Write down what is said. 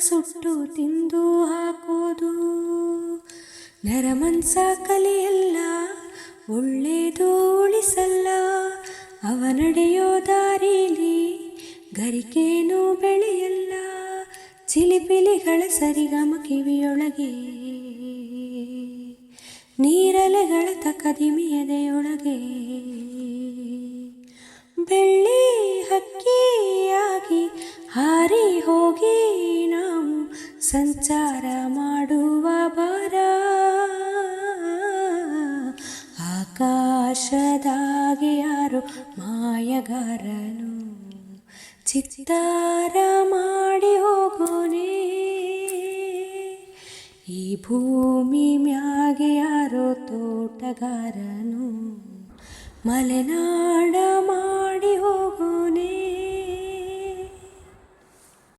ಸುಟ್ಟು ತಿಂದು ಹಾಕೋದು. ನರಮನ್ಸ ಕಲಿಯಲ್ಲ, ಒಳ್ಳೇದು ಉಳಿಸಲ್ಲ. ಅವ ನಡೆಯೋ ದಾರಿಲಿ ಗರಿಕೇನೂ ಬೆಳೆಯಲ್ಲ. ಚಿಲಿಪಿಲಿಗಳ ಸರಿಗಮ ಕಿವಿಯೊಳಗೆ. ನೀರಲೆಗಳ ತಕದಿಮಿಯದೆಯೊಳಗೆ ಬೆಳ್ಳಿ ಹಕ್ಕಿಯಾಗಿ ಹಾರಿ ಹೋಗಿ ನಾವು ಸಂಚಾರ ಮಾಡುವ ಬರ. ಆಕಾಶದಾಗೆ ಯಾರು ಮಾಯಗಾರನು? ಚಿತ್ತಾರ ಮಾಡಿ ಹೋಗೋನೆ. ಈ ಭೂಮಿ ಮ್ಯಾಗೆ ಯಾರೋ ತೋಟಗಾರನು? ಮಲೆನಾಡ ಮಾ